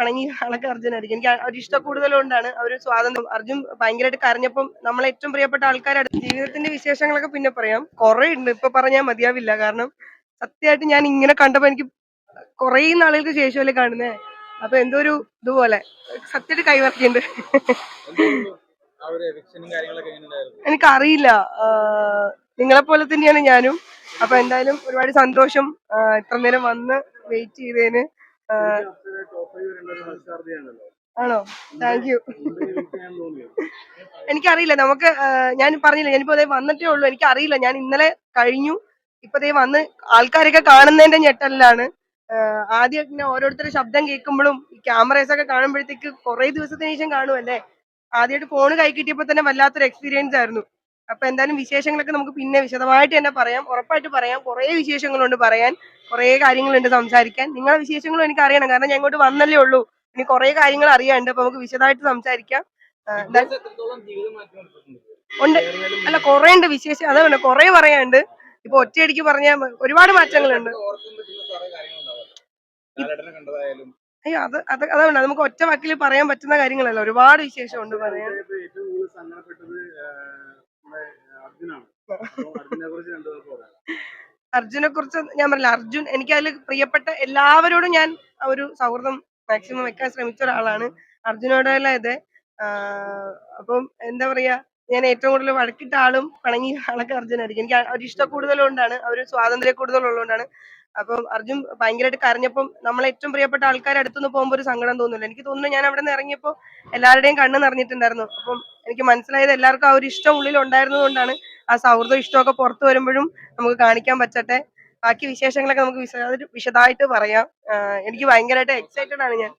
പിണങ്ങി ആളൊക്കെ അർജുനായിരിക്കും എനിക്ക് ഒരു ഇഷ്ടം കൂടുതലുകൊണ്ടാണ് അവർ സ്വാതന്ത്ര്യം അർജുൻ ഭയങ്കരമായിട്ട് കരഞ്ഞപ്പം നമ്മളെ ഏറ്റവും പ്രിയപ്പെട്ട ആൾക്കാരുടെ ജീവിതത്തിന്റെ വിശേഷങ്ങളൊക്കെ പിന്നെ പറയാം. കുറെ ഉണ്ട് ഇപ്പൊ പറഞ്ഞാൽ മതിയാവില്ല. കാരണം സത്യമായിട്ട് ഞാൻ ഇങ്ങനെ കണ്ടപ്പോ എനിക്ക് കുറെ നാളുകൾക്ക് ശേഷമല്ലേ കാണുന്നേ. അപ്പൊ എന്തോ ഒരു ഇതുപോലെ സത്യമായിട്ട് എങ്ങനെയുണ്ടായിരുന്നു എനിക്കറിയില്ല. നിങ്ങളെ പോലെ തന്നെയാണ് ഞാനും. അപ്പൊ എന്തായാലും ഒരുപാട് സന്തോഷം. ഇത്ര നേരം വന്ന് വെയിറ്റ് ചെയ്തതിന്. ആണോ? താങ്ക് യു എനിക്കറിയില്ല. നമുക്ക് ഞാൻ പറഞ്ഞില്ല. ഞാനിപ്പോ അതേ വന്നിട്ടേ ഉള്ളൂ. എനിക്ക് അറിയില്ല ഞാൻ ഇന്നലെ കഴിഞ്ഞു. ഇപ്പൊ ദേ വന്ന് ആൾക്കാരൊക്കെ കാണുന്നതിന്റെ ഞെട്ടലിലാണ്. ആദ്യം ഇങ്ങനെ ഓരോരുത്തരുടെ ശബ്ദം കേൾക്കുമ്പോഴും ഈ ക്യാമറേസ് ഒക്കെ കാണുമ്പോഴത്തേക്ക് കുറെ ദിവസത്തിന് ശേഷം കാണുമല്ലേ ആദ്യമായിട്ട് ഫോൺ കൈ കിട്ടിയപ്പോ തന്നെ വല്ലാത്തൊരു എക്സ്പീരിയൻസ് ആയിരുന്നു. അപ്പൊ എന്തായാലും വിശേഷങ്ങളൊക്കെ നമുക്ക് പിന്നെ വിശദമായിട്ട് തന്നെ പറയാം. ഉറപ്പായിട്ട് പറയാം. കുറെ വിശേഷങ്ങളുണ്ട് പറയാൻ. കുറെ കാര്യങ്ങളുണ്ട് സംസാരിക്കാൻ. നിങ്ങളെ വിശേഷങ്ങളും എനിക്ക് അറിയണം. കാരണം ഞാൻ ഇങ്ങോട്ട് വന്നല്ലേ ഉള്ളൂ. ഇനി കുറെ കാര്യങ്ങൾ അറിയാണ്ട് അപ്പൊ നമുക്ക് വിശദമായിട്ട് സംസാരിക്കാം. ഉണ്ട്. അല്ല കുറെ ഉണ്ട് വിശേഷം. അതാണ് കുറേ പറയാനുണ്ട്. ഇപ്പൊ ഒറ്റയടിക്ക് പറഞ്ഞാൽ ഒരുപാട് മാറ്റങ്ങളുണ്ട്. അയ്യോ അത് അത് അതാണ് നമുക്ക് ഒറ്റ വാക്കിൽ പറയാൻ പറ്റുന്ന കാര്യങ്ങളല്ല. ഒരുപാട് വിശേഷം ഉണ്ട് പറയാൻ ഇപ്പൊ ഏറ്റവും കൂടുതൽ സങ്കടപ്പെട്ടത് ആ, നമ്മുടെ അർജുനാണ് അപ്പൊ അർജുനെ കുറിച്ച് ഞാൻ പറഞ്ഞില്ല അർജുൻ എനിക്ക് അതിൽ പ്രിയപ്പെട്ട എല്ലാവരോടും ഞാൻ ഒരു സൗഹൃദം മാക്സിമം വെക്കാൻ ശ്രമിച്ച ഒരാളാണ്. അർജുനോടെല്ലാം ഇത്. അപ്പം എന്താ പറയാ ഞാൻ ഏറ്റവും കൂടുതൽ വഴക്കിട്ട ആളും പണങ്ങിയ ആളൊക്കെ അർജുനായിരിക്കും എനിക്ക് ഒരു ഇഷ്ടം കൂടുതലുകൊണ്ടാണ് ഒരു കൂടുതൽ കൂടുതലുള്ളതുകൊണ്ടാണ് അപ്പം അർജുൻ ഭയങ്കരമായിട്ട് കരഞ്ഞപ്പം നമ്മളെ ഏറ്റവും പ്രിയപ്പെട്ട ആൾക്കാരെ അടുത്തുനിന്ന് പോകുമ്പോൾ ഒരു സങ്കടം തോന്നില്ല എനിക്ക് തോന്നുന്നു ഞാൻ അവിടെ നിന്ന് ഇറങ്ങിയപ്പോൾ എല്ലാവരുടെയും കണ്ണ് നിറഞ്ഞിട്ടുണ്ടായിരുന്നു. അപ്പം എനിക്ക് മനസ്സിലായത് എല്ലാവർക്കും ആ ഒരു ഇഷ്ടം ഉള്ളിൽ ഉണ്ടായിരുന്നതുകൊണ്ടാണ് ആ സൗഹൃദം ഇഷ്ടമൊക്കെ പുറത്തു വരുമ്പോഴും നമുക്ക് കാണിക്കാൻ പറ്റട്ടെ. ബാക്കി വിശേഷങ്ങളൊക്കെ നമുക്ക് വിശദ വിശദമായിട്ട് പറയാം. എനിക്ക് ഭയങ്കരമായിട്ട് എക്സൈറ്റഡ് ആണ് ഞാൻ.